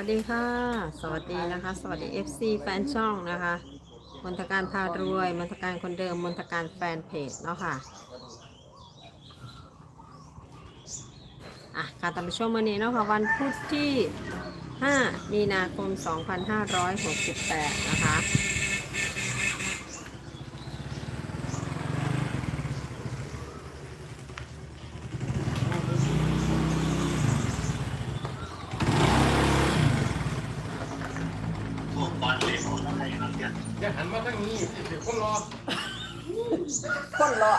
สวัสดีค่ะ สวัสดีนะคะ สวัสดี FC แฟนช่องนะคะ มนทการพารวย มนทการคนเดิม มนทการแฟนเพจเนาะค่ะ อะการตามชมวันนี้เนาะค่ะ วันพุธที่ 5 มีนาคม 2568 นะคะ อย่าหันมาทางนี้สิเดี๋ยวคนรอ คนรอ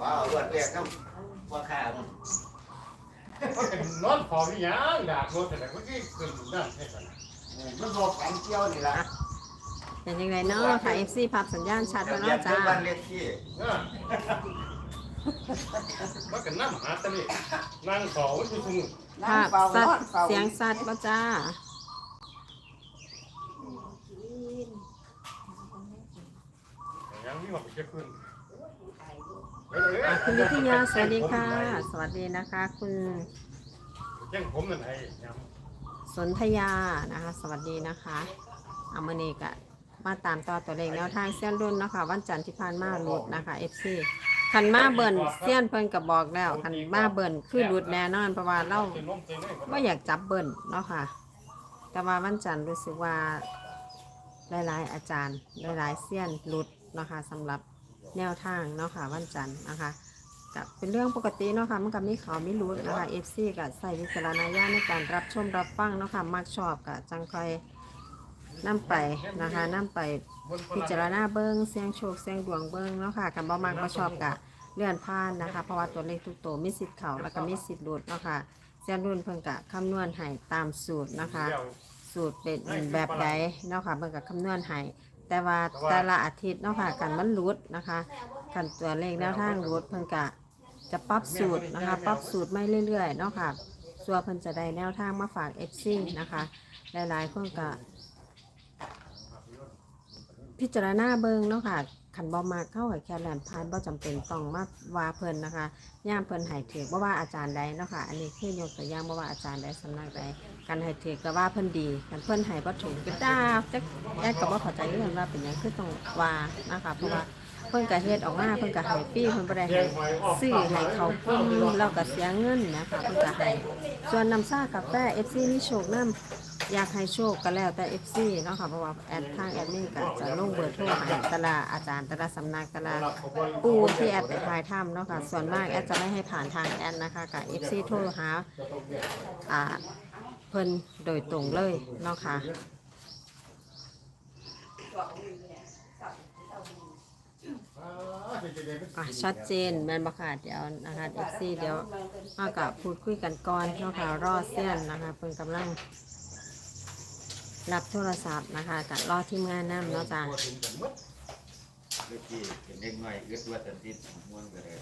ว้าวรวดเรียกครับว่าข้าม มัน เป็นนอนพอที่ยังดาบรถแต่ละเมื่อกี้ขึ้นนั่นให้กันมันบอกกันเกี่ยวนี่ละเป็นยังไงเนาะค่ะ FC พับสัญญาณชัดเดี๋แล้ยววเรียเนาะกจ้าวันเรียกที่เออมันก็นั่งหาตะนี่นั่งเฝ้าอยู่ตรงนี้นั่ภางพเฝ้าสันดอนเฝ้าเสียงสัดป่ะจ้ายังมีว่าไปเก็บขึ้นอะคุณวิทยาสวัสดีค่ะ สวัสดีนะคะ คุณ แจ้งผมนั่นไอ้ยังสนธยานะคะ สวัสดีนะคะอามานีกะมาตามต่อตัวเลขแนวทางเส้นรุ่นเนาะคะวันจันทร์ที่ผ่านมาหลุดนะคะ FC คันมาเบิ่นเสี้ยนเพิ่นกับบอกแล้วคันมาเบิ่นคือหลุดแน่นอนเพราะว่าเราเต็มล้มเต็มเลยก็อยากจับเบิ่นเนาะค่ะ แต่ว่าวันจันทร์รู้สึกว่าหลายๆ อาจารย์หลายๆเสี้ยนหลุดเนาะคะสำหรับแนวทางเนาะค่ะวันจันทร์นะคะ ก็เป็นเรื่องปกติเนาะค่ะมันก็มีเขาวมีรุดนะคะ FC ก็ใส่วิจารณญาณในการรับชมรับฟังเนาะค่ะมักชอบก็จังคอยนํไปนะคะนํไปพิจารณาเบิ้งเสียงโชคเสียงดวงเบิ้งเนาะค่ะกันบ่มักบ่ชอบกะเลื่อนผ่านนะคะ เพราะว่าตัวเลขทุกตัวมีสิทธิ์เขาแล้วก็มีสิทธิ์หลุดเนาะค่ะเสียนรุ่นเพิ่นกะคำนวณให้ตามสูตรนะคะ สูตรเป็นแบบใดเนาะค่ะเพิ่นกะคำนวณให้แต่ว่าแต่ละอาทิตย์เนาะค่ะกันมันหลุดนะคะกันตัวเลขแนวทางหลุดเพิ่นกะ จะปรับสูตรนะคะ ปรับสูตรไม่เรื่อยๆเนาะค่ะส่วนเพิ่นจะได้แนวทางมาฝาก FC นะคะ หลายๆคนกะพิจารณาเบิงเนาะค่ะขันบอมาเข้ากับแค่แลนพานบ่จำเป็นต้องมาว่าเพิ่นนะคะย่ามเพิ่นให้ถือบ่ว่าอาจารย์ใดเนาะค่ะอันนี้คือยกตัวอย่างบ่ว่าอาจารย์ใดสำนักใดการให้ถือก็ว่าเพิ่นดีกันเพิ่นให้บ่ถูกก็จ้าจักแอดก็บ่เข้าใจเรื่องว่าเป็นหยังคือต้องว่านะคะเพราะว่า เพิ่นก็เฮ็ดออกมาเพิ่นก็ให้ฟรีเพิ่นบ่ได้ให้ซื้อให้เขากลุ่มแล้วก็เสียเงินนะคะเพิ่นก็ให้ส่วนน้ำซ่ากาแฟ FC มีโชคนำอยากให้โชคก็แล้วแต่ FC เนาะค่ะเพราะว่าแอดทางแอดมินก็จะลงเบอร์โทรให้แตละอาจารย์แตละสำนักแตละปูที่แอดไปถ่ายถ้ำเนาะค่ะส่วนมากแอดจะไม่ให้ผ่านทางแอดนะคะกับ FC โทรหาอ่าเพิ่นโดยตรงเลยเนาะค่ะ อะชัดเจนแมนบอค่ะเดี๋ยวนะคะ FC เดี๋ยวมากับพูดคุยกันก่อนเนาะค่ะรอเส้นนะคะเพิ่งกำลัง รับโทรศัพท์นะคะกับรอทีมงานนั่เนาะจ้ะเรียกที่เห็นเด็กน่อยอึดว่าตันติดม้วนก็ได้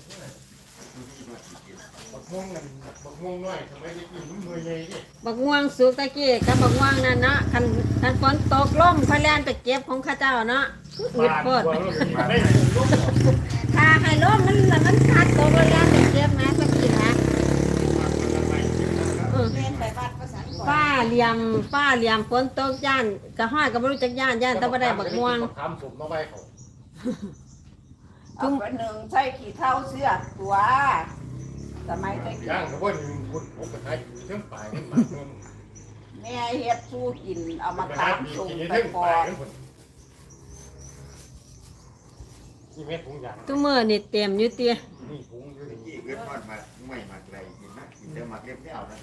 บักม่วงนั่นบักม่วงน้อยทำไมได้กินมันมือใหญ่ดิบักม่วงสุกตะกี้กับบักม่วงนั่นเนาะคันคันฝนตกล่มเขาแล่นไปเก็บของเข้าเจ้าเนาะอึดโพดได้ลูกถ้าให้ล่มมันมันขาดตกแล้วแล่นไปเก็บนะตะกี้นะเออเล่นไปวัดประสานก่อนป้าเหลี่ยมป้าเหลี่ยมฝนตกย่านกะห้อยก็บ่รู้จักย่านย่านแต่บ่ได้บักม่วงทำสุกมาไว้เขา เอาไปหนึ่งใส่ขี้เท่าเสื้อตัวสมัยตะกี้ย่างกับว่าหนึ่งคนผมก็ใช้อยู่เชิงปลายนี่มาเงินแม่เฮ็ดสู้กินเอามาไปตาหามปีส่งกินไปเชิงก่ปอลายนนี่คนนี่แม่ถุงยางทุกมื้อนี่เต็มอยู่เตี้ยนี่ถุงอยู่เมื่อนี่กี้อึดทอดมาไม่มาไกลกินนะกินแต่มาเรียบเรียวนะ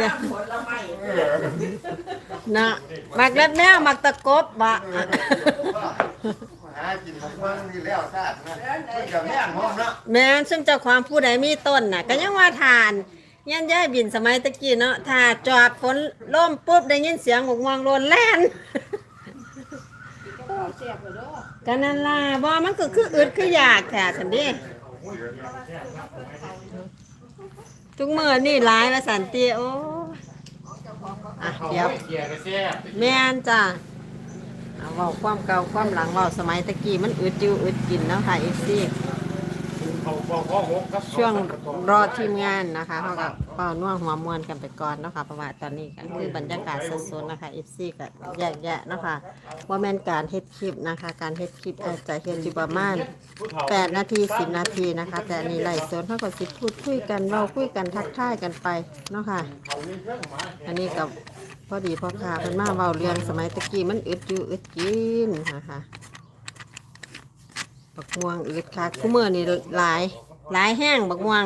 น้ำผลไม้ นะมักเล็บแนวมักตะกบบ่หากินของเมืองนี่แล้วซาดนะมันจะแม่งห้องเนาะแม้นซึ่งเจ้าความผู้ใดมีต้นน่ะ ก็ยังว่าทานยันย่ายบินสมัยตะกี้เนาะถ้าจอดฝนล่มปุ๊บได้ยินเสียงหกมวงโลนแล่นเสียบเลยเด้อกันนั่นล่ะบ่มันก็คืออึดคืออยากแท้สันเดิทุกมื้อนี่หลายว่าสันติโอ้ อะเขาเดี๋ยว เกียร์กระแซ่บแม่นจ้ะเอาเว้าความเก่าความหลังเว้าสมัยตะกี้มันอึดอยู่อึดกินเนาะค่ะ FC เขาบอกพ่อหกครับช่วงรอทีมงานนะคะเขาก็เป่าน่วงหัวมวนกันไปก่อนเนาะคะเพราะว่าตอนนี้ก็คือบรรยากาศสดๆนะคะ FC ก็แยกแยะเนาะคะว่าแม่นการเฮ็ดคลิปนะคะ การเฮ็ดคลิปอาจจะเฮ็ดอยู่ประมาณ8นาที10นาทีนะคะ แต่อันนี้ไล่สดเท่ากับสิพูดคุยกันเว้าคุยกันทักทายกันไปเนาะค่ะ อันนี้กับพ อดีพอค่ะเพิ่นมาเว้าเรื่องสมัยตะกี้มันอึดอยู่อึดกินนะคะบักม่วงอึดค่ะคู่มือนี่หลายหลายแห้งบักม่วง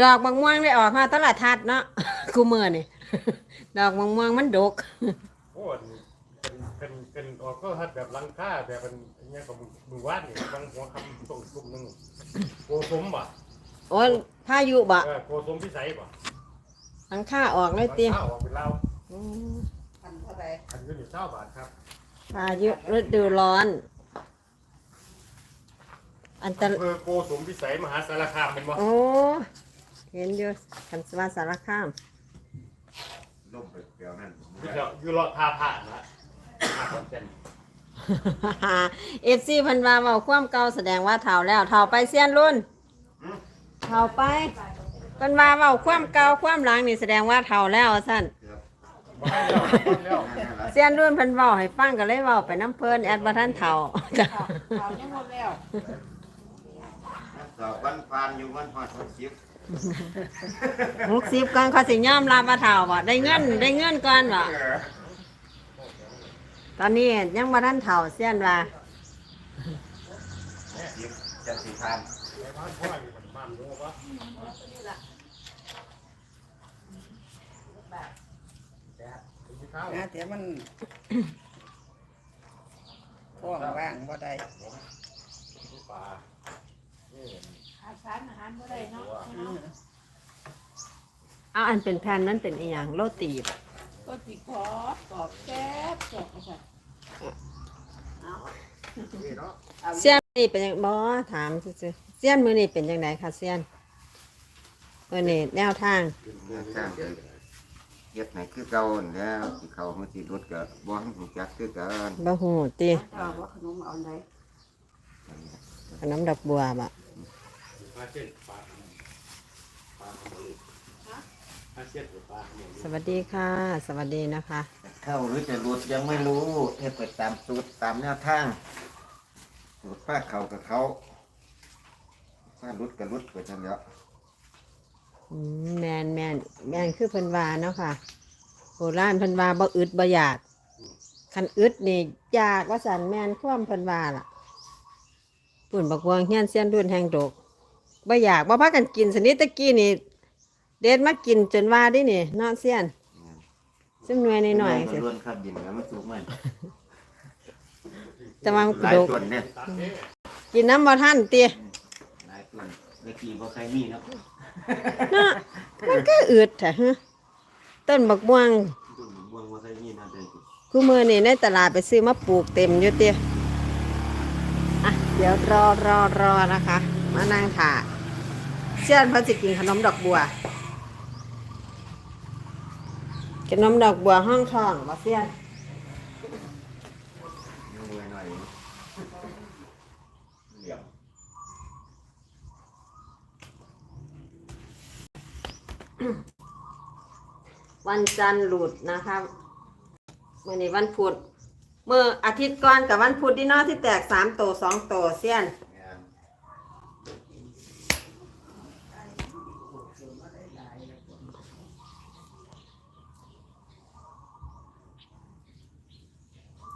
ดอกบักม่วงได้ออกมาตลาดทัดเนาะคู่มือนี่ดอกบักม่วงมันดกโอ้ยเป็นเป็นเป็นออกก็ฮัดแบบลังค่าแบบเป็นอยังเงี้ยกับมือวาดนี่บางหัวคำตรงกลุ่มหนึงโกสมบ่โอ้ยพายุบะเออโกสมพิสัยบ่ หลังค่าออกเลยเตี้ยข้าวออกเป็นเหล้าอืมพันเท่าไหร่อันนี้อยู่เช้าบาทครับพายุฤดูร้อน อันตรอำเภอโกสมพิสัยมหาสารคามเป็นบ่โอ้ เห็นอยู่คันสมาสารคาม ล่มไปเปลี่ยวนั่นอยู่แถวอยู่รอท่าผ่านละท่าขอนแก่นเอฟซีพันวาเบาความเก่าแสดงว่าเท่าแล้วเท่าไปเซียนรุ่นเท่าไป เพันวาเบาความเก่าความหลังนี่แสดงว่าเท่าแล้วสั้นเกือบบ่ให้แล้วบ่ให้แล้วนั่นแหละเซียนรุ่นเพันเบาให้ฟังก็เลยเบาไปน้ำเพลินแอดบัท่านเท่าจ้ะเขายังหมดแล้วสอบวันพานอยู่วันหอดหกสิบหกสิบก่อนเขาสิยอมรับว่าเท่าบ่ได้เงินได้เงินก่อนบ่ตอนนี้ยังบัท่านเท่าเซียนว่าสิบจะสิพาน ไอ้บ้านพ่อนี่มันบ้านรู้ว่ากิ นข้าวนะแต่มันท้องว่างบ่ได้ปลานี่อาสารอาหารบ่ได้เนาะเอาอันเป็นแผ่นนั้นเป็นอีหยังโรตีบก็สิขอกรอบแซ่บแซ่บค่ะเอานี่เนาะเอาเซียนนี่เป็นยังบ่ถามซื่อๆเซียนมือนี่เป็นยังไงคะเซียนมือนี่แนวทาง เรื่องสร้างเลยเฮ็ดให้คือเก่านั่นแหล้วสิเขามาสิรถก็บ่ให้รู้จักคือกันบ่หูติเอาว่าขนมเอาไหนขนมดอกบัวบ่ปลาเส้นปลาปลาหมูปลาเส้นหรือปลาหมูสวัสดีค่ะ สวัสดีนะคะ เข้าหรือจะหลุดยังไม่รู้เฮ็ดไปตามสูตรตามแนวทางสูตรป้าเขากับเขาถ้าหลุดก็หลุดไปจังแล้วอืม แมนแมนแมนคือเพิ่นว่าเนาะค่ะโบราณเพิ่นว่าบ่อึดบ่อยากคันอึดนี่อยากว่าสันแมนความเพิ่นว่าล่ะปุ่นบักวางเฮียนเซียนรุ่นแห่งดกบ่อยากบ่พากันกินสนิทตะกี้นี่ เด็ดมากินจนว่าดินี่เนาะเซียนซึ่งหน่วยหน่อยๆมัสินล้วนขับดินแล้วมันสูงมันแต่ว่ามันหลายดกส่วนเนี่ยตัดนี่กินน้ำบ่ทันเตี้ยหลายส่วนเมื่อกี้บ่เคยมีเนาะ เนาะมันก็อืดแท้ฮะต้นบักม่วงต้นม่วงบ่เคยมีนะเด้อคู่มือนี่ในตลาดไปซื้อมาปลูกเต็มอยู่เตี้ยอะเดี๋ยวรอรอรอนะคะ มานั่งถ่าเชื่อนเขาจะกินขนมดอกบัวขนมดอกบัวห้องทองบ่เสี้ยน ยังรวยหน่อยเหลี่ยม วันจันทร์หลุดนะคะมื่อนี้วันพุธเมื่ออาทิตย์ก่อนกับวันพุธที่นอที่แตกสามโตสองโตเสี้ยน งาน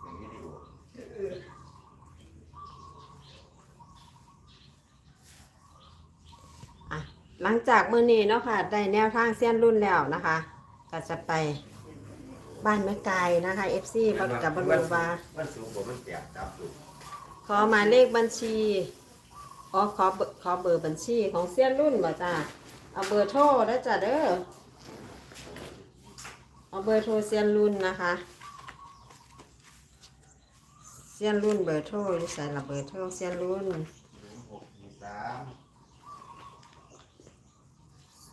อย่างนี้ดีกว่า อะ หลังจากมื้อนี้เนาะค่ะได้แนวทางเส้นรุ่นแล้วนะคะ ก็จะไปบ้านแม่ไก่นะคะ FC บักกับบรูวามันสูงกว่ามันแตกตามสูงขอหมายเลขบัญชีอ๋อขอเบอร์ขอเบอร์บัญชีของเส้นรุ่นบ่จ้าเอาเบอร์โทรได้จ้ะเด้อเอาเบอร์โทรเส้นรุ่นนะคะเส้นรุ่นเบอร์โทรใส่ละเบอร์โทรเส้นรุ่นหกสาม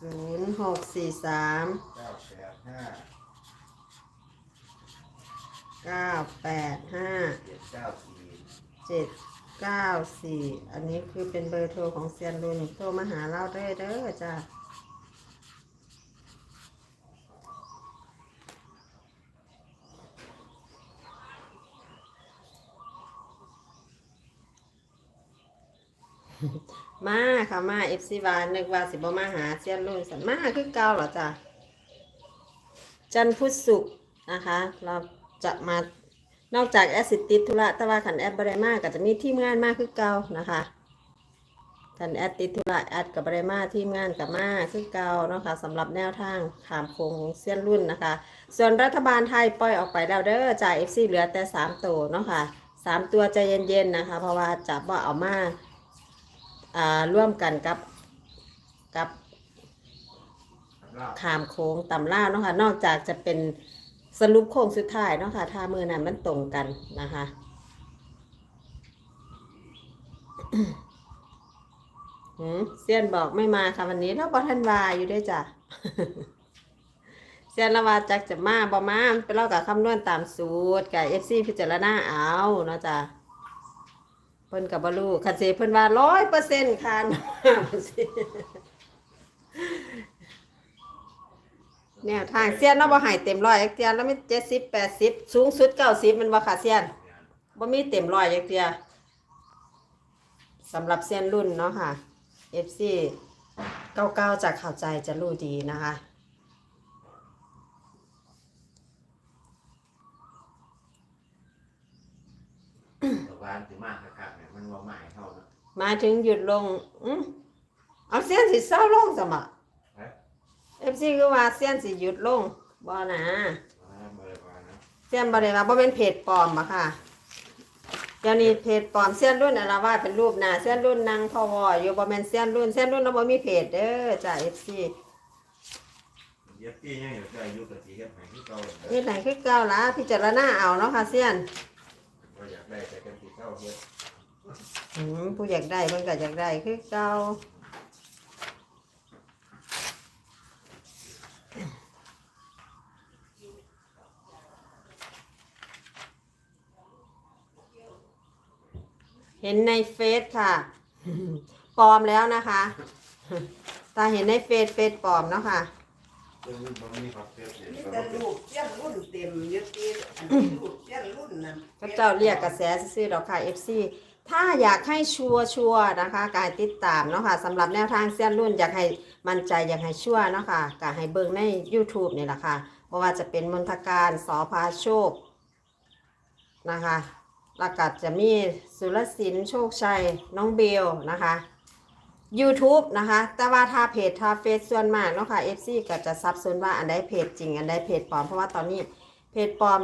ศูนย์หกสี่สามเก้าแปดห้าเก้าแปดห้าเจ็ดเก้าสี่เจ็ดเก้าสี่อันนี้คือเป็นเบอร์โทรของเซียนรุ่นโทรมาหาเราได้เด้อจ้า มาค่ะมาเอฟซีวานนึกว่าสิบมาหาเซียนรุ่นสันมาคือเก่าเหรอจ้ะจันพุธศุกนะคะ เราจะมานอกจากแอดสิติธุระต่ว่าขันแอดบริมาก็จะมีทีมงานมากคือเก่านะคะขันแอดติธุระแอดกับบริมาทีมงานกับมาคือเก่าเนาะคะสำหรับแนวทางขามโค้งของเซียนรุ่นนะคะ ส่วนรัฐบาลไทยปล่อยออกไปแล้วเด้อจ่ายเอฟซีเหลือแต่สามตัวเนาะค่ะสามตัวใจเย็นๆนะคะ เพราะว่าจะบ่เอามา อ่าร่วมกันกับกับขามโค้งตำล่าเนาะค่ะ นอกจากจะเป็นสรุปโค้งสุดท้ายเนาะค่ะถ้ามือนั้นมันตรงกันนะคะหืมเซียนบอกไม่มาค่ะวันนี้เราบอทันวาอยู่ด้วยจ้ะเซียนละวาจักจะมาบอมามันไปเล่ากับคำนวณตามสูตรกับเอฟซีพิจารณาเอาเนาะจ้ะ เพิ่นกับบลูคันเซเพิ่นว่าร้อยเปอร์เซ็นต์คันแนวทางเซียนเนาะบ่หายเต็มร้อยจักเทียแล้วมีเจ็ดสิบแปดสิบสูงสุดเก้าสิบมันว่าค่ะเซียนบ่มีเต็มร้อยจักเทียสำหรับเซียนรุ่นเนาะค่ะ FC เก้าเก้าจากข่าใจจะรู้ดีนะคะ ตะวันสิมากครับเนี่ยมันว่าหมายเท่านะมาถึงหยุดลงอืมเอาเซียนสิเศร้าลงสมะเอฟซีคือว่าเซียนสิหยุดลงบ่นะอ่าเบอร์ว่านะเซียนบ่ได้ว่าบ่เป็นเพจปลอมอะค่ะเดี๋ยวนี้เพจปลอมเซียนรุ่นอะไรว่าเป็นรูปหน้าเซียนรุ่นนางพอวออยู่บ่แม่นเซียนรุ่นเซียนรุ่นเราบ่มีเพจเด้อจ้ะ FC เย็บปี้ยังอยู่ใจอายุกับสีเฮ็ดใหม่ที่เก่าเลยนี่ไหนคือเก่าละพิจารณาเอาเนาะค่ะเซียนก็อยากได้แต่กันสี เก่าเฮ็ดอืมผู้อยากได้เพิ่นก็อยากได้คือเก่าเห็นในเฟซค่ะปลอมแล้วนะคะ ตาเห็นในเฟซเฟซปลอมเนาะค่ะ ซึ่งมันมีความเสียเสียมีก็แต่บ่เป็นลูกเสี้ยนรุ่นเต็มอยึดตีอันนี้ลูกเสี้ยนรุ่นนั่นพระเจ้าเรียกกระแสซื้อๆดอกค่ะ FC ถ้าอยากให้ชัวร์ชัวร์นะคะ การติดตามเนาะค่ะสำหรับแนวทางเส้นรุ่นอยากให้มั่นใจอยากให้ชัวร์เนาะค่ะก็ให้เบิ่งใน YouTube นี่แหละค่ะเพราะว่าจะเป็นมนทการสอพาโชคนะคะแล้วก็จะมีสุรศิลป์โชคชัยน้องเบลนะคะ YouTube นะคะ แต่ว่าถ้าเพจถ้าเฟซส่วนมากเนาะค่ะ FC ก็จะซับซ้อนว่าอันใดเพจจริง อันใดเพจปลอม เพราะว่าตอนนี้เพจปลอม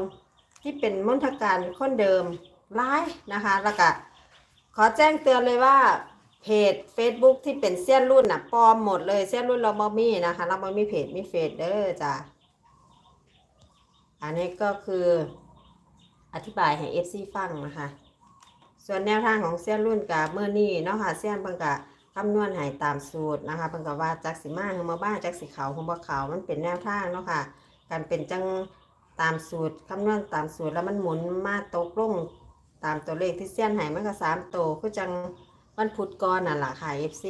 ที่เป็นมนทการคนเดิมร้ายนะคะ แล้วก็ขอแจ้งเตือนเลยว่าเพจ Facebook ที่เป็นเสี้ยนรุ่นน่ะปลอมหมดเลยเสี้ยนรุ่นเราบ่มีนะคะเราบ่มีเพจมีเฟซเด้อจ้ะอันนี้ก็คืออธิบายให้ FC ฟังนะคะ ส่วนแนวทางของเสี้ยนรุ่นกับเมื่อนี้เนาะค่ะเสี้ยนเพิ่งกะ คำนวณหายตามสูตรนะคะเพิ่งกะว่าจักสิมาหรือมาบ้านจักสิเขาของบ่เขามันเป็นแนวทางเนาะค่ะ การเป็นจังตามสูตรคำนวณตามสูตรแล้วมันหมุนมาตกลงตามตัวเลขที่เสี้ยนหายมันก็สามตัวคือจังวันพุธก่อนน่ะล่ะค่ะ FC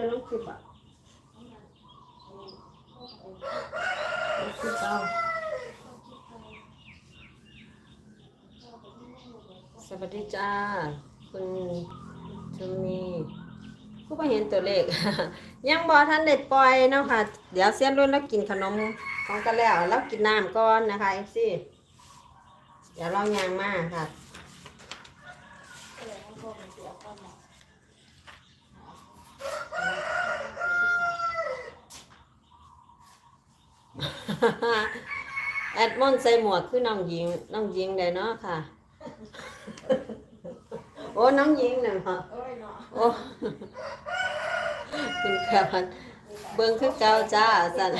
จอลูกคลิปอะลูกคลิปเอาสวัสดีจ้า คุณชุมนีผู้ไปเห็นตัวเลข ยังบอท่านเด็ดปล่อยเนาะค่ะ เดี๋ยวเสี้ยนรุ่นแล้วกินขนมของกันแล้ว แล้วกินน้ำก่อนนะคะเอฟซีเดี๋ยวเรายางมาค่ะ แอด มอนใส่หมวกคือน้องหญิง น้องหญิงได้เนาะค่ะ โอ้น้องหญิงน่ะเหรอโอ้ยเนาะโอ้คุณครับเบิ่งคือเก่าจ้าสั่น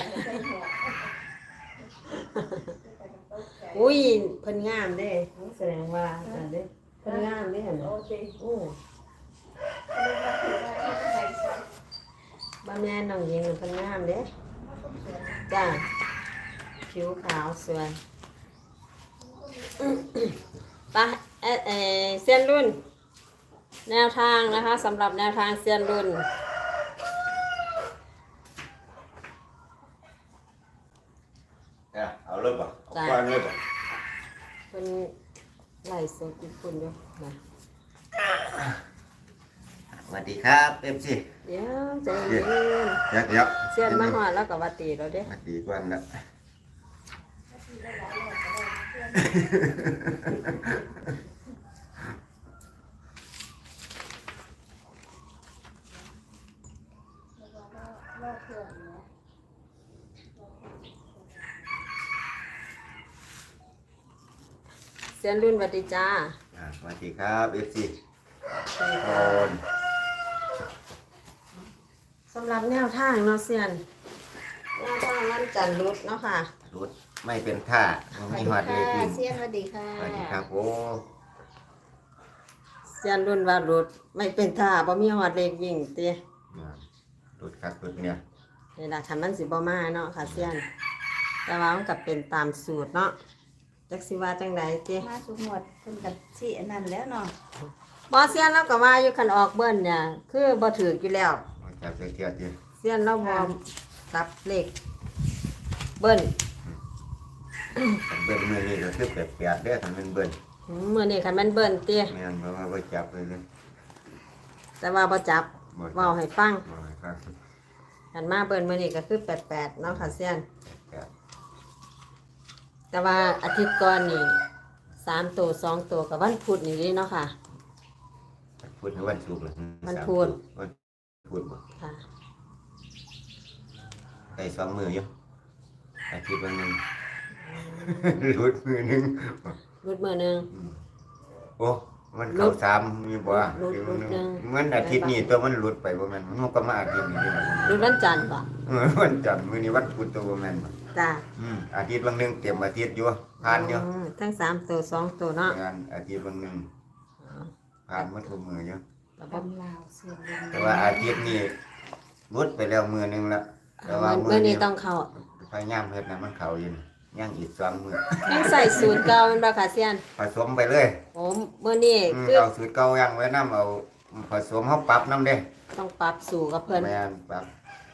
อุ้ยเพิ่นงามเด้แสดงว่าสั่นเด้เพิ่นงามเด้หั่นโอน่ะเคโอ้บ้านแม่น้องหญิงเพิ่นงามเด้จ้า ผิวขาวสวยไปเอ่อเอ่อเส้นรุ่น แนวทางนะคะสำหรับแนวทางเซียนรุ่น อะเอาเลยบ่เอาก้อนเลยบ่เป็นไหลสดญี่ปุ่นอยู่นะสวัสดีครับเอฟซีเดี๋ยวใจเย็นเดี๋ยวเดี๋ยวเซียนมาหอดแล้วก็วัตีเราเด้สวัสดีก่อนนะ เซียนรุ่นหวัดดีจ้าอะสวัสดีครับเอฟซีคนสำหรับแนวทางเนาะเซียนแนวทางวันจันทร์รุดเนาะค่ะรุด ไม่เป็นท่าไม่หอดเลยจริงเสียนสวัสดีค่ะสวัสดีครับโอ้เซียนรุ่นว่ารุดไม่เป็นท่าบ่มีหอดเลขวิ่งเตี้ยอะรุดครับรุดเนี่ยนี่ล่ะคันมันสิบ่มาเนาะค่ะเซียน แต่ว่ามันก็เป็นตามสูตรเนาะจักสิว่าจังไดเตี้ยมาสุหมดเพิ่นกับที่อันนั้นแล้วเนาะบอเซียนเราก็ว่าอยู่คันออกเบิ้ลเนี่ย คือบ่ถืออยู่แล้วมาจับเทียบเทียบเซียนเราบ่รับเลขเบิ้ล เบิ้ลมือนี่ก็คือแปดแปดเด้อทำเป็นเบิ้ลหืมมื้อนี้คันแม่นเบิ้ลเตี้ยแม่นเพราะว่าบ่จับเลยเลยแต่ว่าบ่จับบ่จับเว้าให้ฟังบ่ให้ฟังคันมาเบิ้ลมื้อนี้ก็คือ88เนาะค่ะเซียน แปดแต่ว่าอาทิตย์ก่อนนี่3ตัว2ตัวกับวันพุธนี่เด้เนาะค่ะ พูดถึงวันศุกร์เลยวันพุธ วันพุธบ่ค่ะ ได้สองมืออยู่อาทิตย์วันหนึ่ง รุดมือหนึ่งรุดมื้อหนึง โอ้มันเข้าสามมีบ่รุดรุดหนึ่ง มันอาทิตย์นี้ตัวมันหลุดไปบ่แม่นมันก็มาอาทิตย์นี้นี่รุดวันจันทร์บ่เออวันจันทร์มื้อนี้วันพุธตัวบ่แม่นบ่จ้าอืมอาทิตย์วันหนึงเต็มอาทิตย์อยู่ผ่านอยู่อืมทั้งสามตัวสองตัวเนาะงานอาทิตย์วันหนึงผ่านมาทุกมื้ออยู่แล้วบ่ตำลาวเสียนลงแต่ว่าอาทิตย์นี้หลุดไปแล้วมื้อหนึงละแต่ว่ามื้อนี้ต้องเข้าพยายามเฮ็ดให้มันเข้าอยู่นี่ ยังอีกสองมื้อยังใส่สูตรเก่าแม่นบ่ค่ะเซียนผสมไปเลยโอ้มื้อนี้อืมคือเอาสูตรเก่ายังไว้นํเอาผสมเฮาปรับนํเด้ต้องปรับสู่กับเพิ่นแม่นปรับ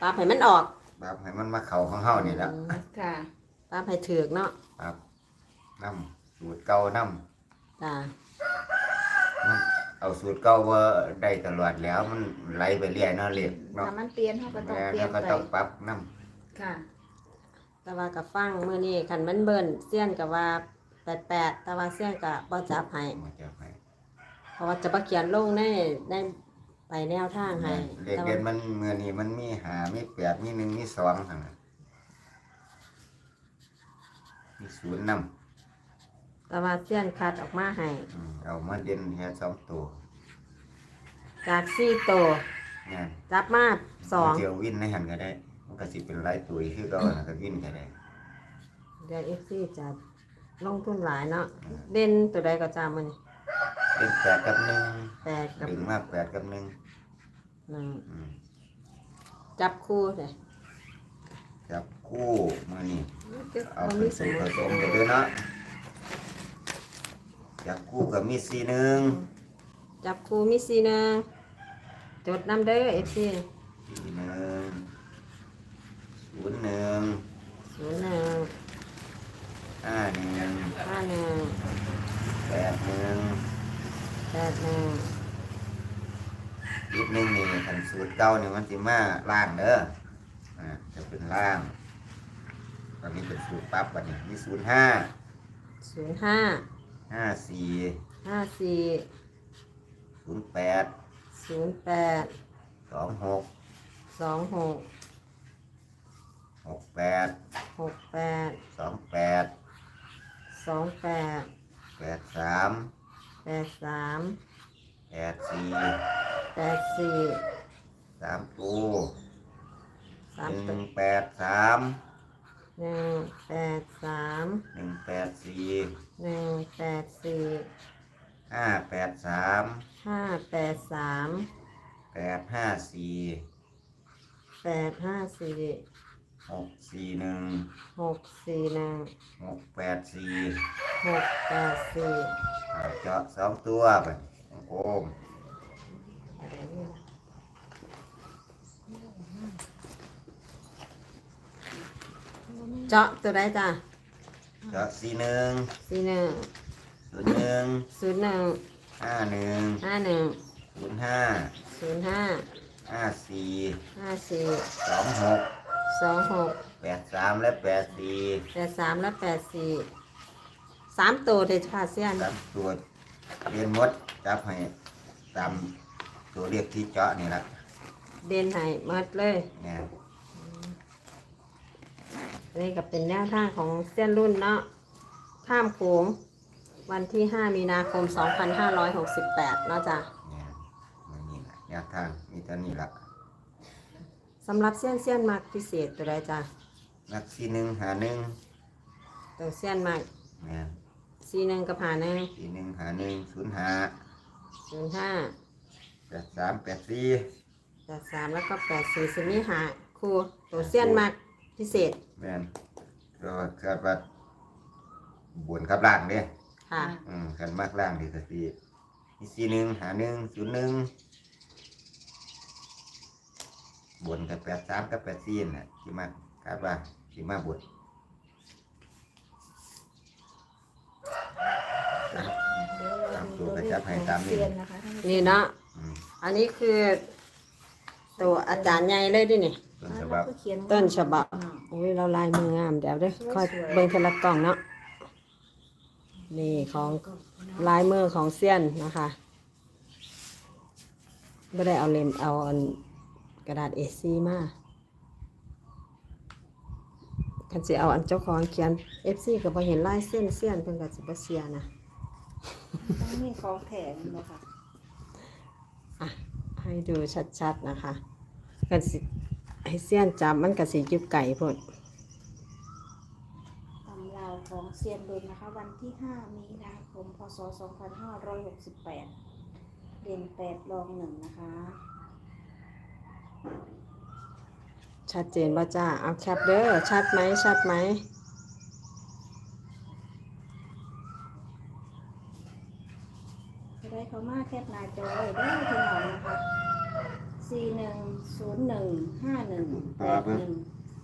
ปรับให้มันออกปรับให้มันมาเข้าของเฮานี่ล่ะอืมค่ะ ปรับให้ถูกเนาะครับน้ำสูตรเก่าน้จ้าำมันเอาสูตรเก่าว่าได้ตลอดแล้วมันไหลไปเรื่อยเนาะเล็กเนาะถ้ามันเปลี่ยนเขาก็ต้องแม่เปลี่ยแล้วนก็ไปต้องปรับน้ค่ะ แต่ว่ากับฟังมื้อนี้คันมันเบิ่นเสี้ยนก็ว่า88แต่ว่าเสี้ยนก็บ่จับให้ำมันจะไปเพราะว่าจะบ่เขียนลงในในไปแนวทางให้เล็กแต่เด่นว่ามันเมื่อนี้มันมีหามีแปดมีหนึ่งมีสองทั้งนั้นมีศูนย์น้แต่ว่าเสี้ยนคัดออกมาให้ำอืมเอามาเด่นแค่สองตัวจาก4ตัวเนี่ยจับมาสองเจียววินในหันก็ได้ มันก็สิเป็นหลายตัวอีกคือเก่านะก็วินก็ได้เดี๋ยว FC จะลงทุนหลายเนาะเด่นตัวใดก็จามื้อนี้เป็นแปดกับหนึ่งแปดกับดึงมาแปดกับหนึ่งหนึ่งอืมจับคู่เด้จับคู่มานี่เอาบ่ผมีสสมมุผดสมกันด้วยเนาะจับคู่กับมีสีหนึ่งจับคู่มี4หนึงจดนำเด้อ FC สีหนึ่ง ศูนย์หนึ่งศูนย์หนึ่งห้าหนึ่งห้าหนึ่งแปดหนึ่งแปดหนึ่งอีกหนึ่งนี่ขันสูตรเก้านี่มันสิมาล่างเด้ออ่าจะเป็นล่างตอนนี้เป็นสูตรปั๊บวันนี้มีศูนย์ห้าศูนย์ห้าห้าสี่ห้าสี่ศูนย์แปดศูนย์แปดสองหกสองหก หกแปดหกแปดสองแปดสองแปดแปดสามแปดสามแปดสี่แปดสี่สามตัวสามหตันึ่วงแปดสามหนึ่งแปดสามหนึ่งแปดสี่หนึ่งแปดสี่ห้าแปดสามห้าแปดสามแปดห้าสี่แปดห้าสี่ หกสี่หนึ่งหกสี่หนึ่งหกแปดสี่หกแปดสี่เอาเจาะสองตัวไปโอมเจาะตัวใดจ้ะเจาะสี่หนึ่งสี่หนึ่งศูนย์หนึ่งศูนย์หนึ่งห้าหนึ่งห้าหนึ่งศูนย์ห้าศูนย์ห้าห้าสี่ห้าสี่สองหก สองหกแปดสามและแปดสี่แปดสามและแปดสี่สามตัวเด็ดขาดเสี้ยนตามตัวเรียนหมดจับให้ตามตัวเรียกที่เจาะนี่แหละเด่นให้หมดเลยเนี่ยอันนี่ก็เป็นแนวทางของเส้นรุ่นเนาะข้ามโขงวันที่ 5 มีนาคม 2568 เนาะจ้ะเนี่ยมันนี่แหละแนวทางมีเท่านี้ละ สำหรับเส้นเส้นมากพิเศษตัวใดจ้ะนักสี่หนึ่งหาหนึ่งตัวเส้นมากเนี่ยสี่หนึ่งกับหาหนึ่งสี่หนึ่งหาหนึ่งศูนย์หาศูนย์ห้าแปดสามแปดสี่แปดสามแล้วก็แปดสี่สิมีหาคู่ตัวเส้นมากพิเศษแม่นก็คาดว่าบนกับล่างเด้ค่ะ อืมกันมากล่างดีก็สีมีสี่หนึ่งหาหนึ่งศูนย์หนึ่ง บนกับแปดสามกับแปดสี่น่ะที่มากคาดว่าที่มาบนตามตัวกระจับให้ตามนี้นะคะท่านผู้ชมนี่เนาะอืมอันนี้คือตัวอาจารย์ใหญ่เลยดินี่ ต้นฉบับเขียนต้นฉบับโอ้ยเราลายมืองามเดี๋ยวเด้อค่อยเบิ่งทีละกล่องเนาะนี่ของลายมือของเซียนนะคะไม่ได้เอาเล่มเอาอัน กระดาษ A4 มาคันสิเอาอันเจ้าของเขียน FC ก็บ่เห็นลายเส้นเซียนเพิ่นก็สิบ่เสียนะต้องมีของแถมนะคะอะให้ดูชัดๆนะคะกันสิให้เซียนจับมันก็สิอยู่ไก่พุ่นตำราวของเซียนดุลนะคะ วันที่ 5 มีนาคมพศ 2568 เด่น8รองหนึ่งนะคะ ชัดเจนบ่จ้า เอาแคปเด้อชัดไหมชัดไหมได้เขามาแคปหน้าจอไว้ได้อพี่น้องนะคะสี่หนึ่งศูนย์หนึ่งห้าหนึ่งแปดหนึ่ง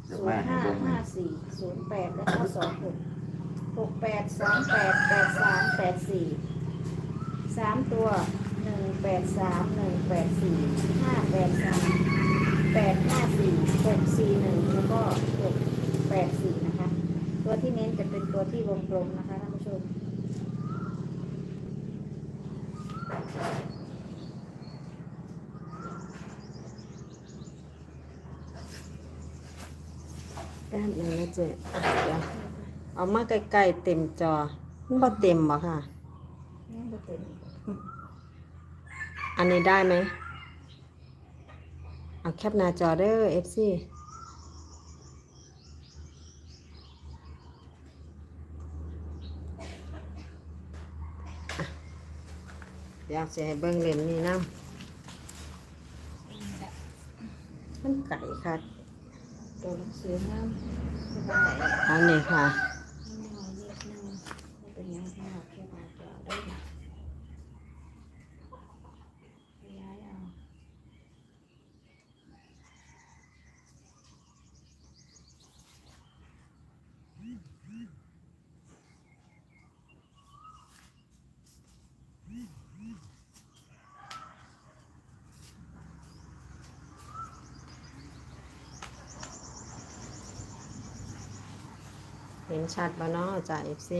ศูนย์ห้าห้าสี่ศูนย์แปดแล้วก็สองหกหกแปดสองแปดแปดสามแปดสี่สามตัวหนึ่งแปดสามหนึ่งแปดสี่ห้าแปดสาม แปดห้าสี่หกสี่หนึ่งแล้วก็หกแปดสี่นะคะ ตัวที่เน้นจะเป็นตัวที่วงกลมนะคะท่านผู้ชมแป๊บนึงนะเจ๊อะเดี๋ยวเอามาใกล้ๆเต็มจอมันบ่เต็มบ่ค่ะนี่ก็เป็นอันนี้ได้ไหม เอาแคปหน้าจอเด้อ FC อะเดี๋ยวจะให้เบิ่งเล่มนี้นะมันไก่ค่ะตัวหนังสือน้ำสบายอันนี้ค่ะ นิดนึงไม่เป็นยังไงแค่มาจอได้ค่ะย้ายเอา เห็น ชัดบ่เนาะจาก FC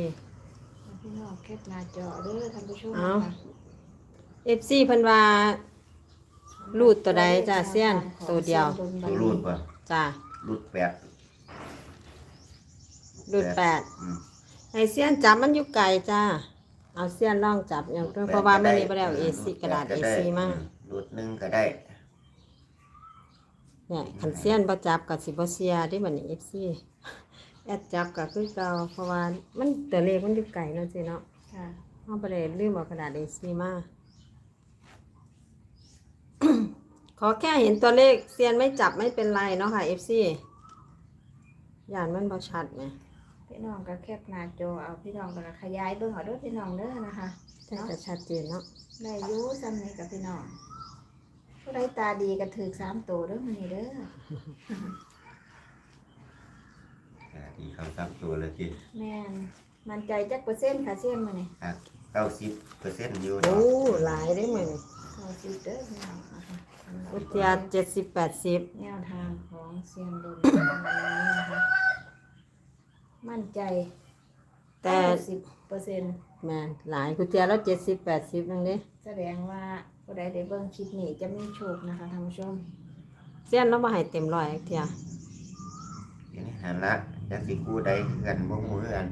พี่น้องแคปหน้าจอเด้อท่านผู้ชมเอานะคะ FC เพิ่นว่ารูดตัวใดจ้าเซียนตัวเดียวตัวรูดป่ะจ้ารูดแปดรูดแปดอืม ไอเสี้ยนจับมันอยู่ไกลจ้าเอาเสี้ยนล่องจับอย่างเดียวเพราะว่าไม่มีไปแล้วเอซีกระดาษเอซีมารูดหนึ่งก็ได้เนี่ยขันเสี้ยนประจับกับสิบเซียได้บัดนี้เอฟซี แอดจับกับคือเก่าเพราะว่ามันตัวเลขมันอยู่ไกลเนาะสิเนาะค่ะเอาไปเลยลืมเอากระดาษเอซีมา ขอแค่เห็นตัวเลขเซียนไม่จับไม่เป็นไรเนาะค่ะเอฟซีย่านมันบ่ชัดไหมพี่น้องก็แคปหน้าจอเอาพี่น้องก็ขยายเบิ่งเอาเด้วยพี่น้องเด้อนะคะแต่จะชัดเจนเนาะได้อยูซ้ำนี้กับพี่น้องผู้ใดตาดีก็ถือสามตัวเด้อมันนี่เด้อ อ่าที่เขาทำตัวเลยที่แม่นมันใจจักเปอร์เซ็นต์ค่ะเส้นมาเนี่ยเก้าสิบเปอร์เซ็นต์อยู่โอ้เนาะหลายได้เหมือนเอาสิเด้อพี่น้องนะคะสำหรับอุทยานเจ็ดสิบแปดสิบแนวทางของเซียนดนวันนี้นะคะมั่นใจแต่สิบเปอร์เซ็นต์แมนหลายกุญแจแล้วเจ็ดสิบแปดสิบนั่นเด้แสดงว่าผู้ใดได้เบิ่งคลิปนี้จะมีโชคนะคะท่านผู้ชม เสี้ยนเรามาให้เต็มร้อยเทีย ทีนี้หันละจะสิกู้ใดคือกันบ่ฮู้คือกัน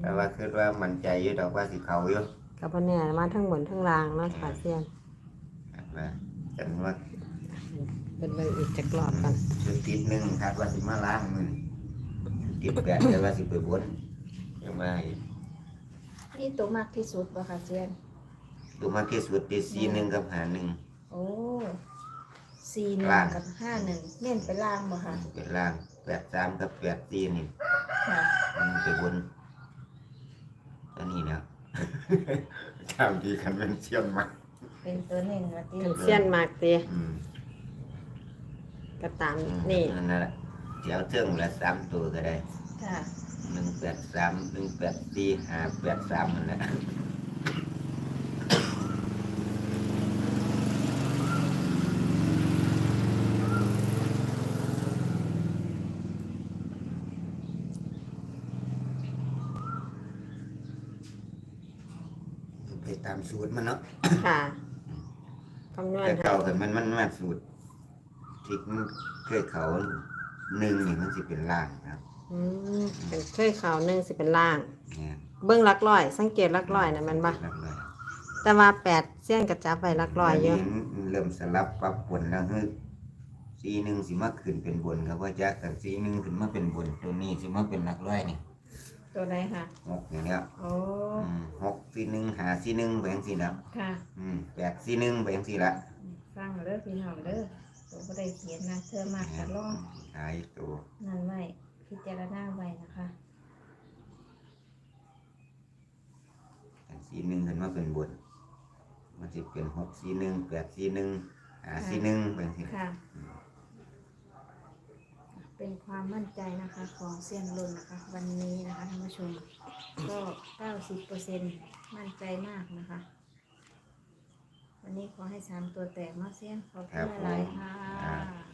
แต่ว่าคิดว่ามันใจอยู่ดอกว่าสิเขาอยู่กับพ่อเนี่ยมาทั้งบนทั้งล่างเนาะค่ะเสี้ยนคิดว่าจันว่าเป็นเลยอีกจักรอบกันชุดติดหนึ่งคาดว่าสิมาล้างมือนี่ติดแปดแต่ว่าสิไปบนยังไงนี่ตัวมากที่สุดป่ะคะเซียนดูมาที่สุดติดสี่หนึ่งกับหาหนึ่งโอ้สี่หนึ่งล่างกับห้าหนึ่งเน้นไปล่างบ่ค่ะเป็นล่าง แปดสามกับแปดสี่นี่ค่ะมันไปบนอันนี้นะทำดีคันเป็นเชียนมากเป็นตัวเน้นว่าติกันเสี้ยนมากเตีอืมก็ตามนี่นั่นแหละเดี๋ยวเทิงละสามตัวก็ได้ค่ะ หนึ่งแปดสามหนึ่งแปดสี่ห้าแปดสามนั่นแหละ ไปตาม สูตรมันเนาะค่ะคำนวณแต่ให้เก่ากันมันมันมาสูตรที่มันเคยเขาหนึ่งนี่มันสิเป็นล่างนะครับอืมเป็นเคยข่าวหนึ่งสิเป็นล่าง เนี่ยเบื้องหลักร้อย สังเกตหลักร้อยนะแมันบ่หลักร้อยแต่ว่าแปดเสี้ยนกระจับไปหลักร้อยเยอะนนี้เริ่มสลับปรับผลแล้วคือสีหนึ่งสิมาขึ้นเป็นบนครับว่าจากกันสีหนึ่งขึ้นมาเป็นบนตัวนี้สิมาเป็นหลักร้อยนี่ ตัวไหนค่ะหกอย่างเนี้ยโอ้อืมหกสีหนึ่งหาสีหนึ่งแบ่งสีแล้วค่ะอืมแปดสีหนึ่งแบ่งสีละฟังเด้อพี่น้องเด้อตัวบ่ได้เขียนนะเธอมากกะล่องหายตัวนั่นไว้พิจารณาไว้นะคะกันสีหนึ่งขึ้นมาเป็นบนมันสิเป็นหกสีหนึ่งแปดสีหนึ่งหาสีหนึ่งแบ่งสีละค่ะ เป็นความมั่นใจนะคะของเซียนลุนนะคะ วันนี้นะคะท่านผู้ชม ก็90%มั่นใจมากนะคะ วันนี้ขอให้สามตัวแตกเนาะเซียนขอบคุณหลายๆค่ะ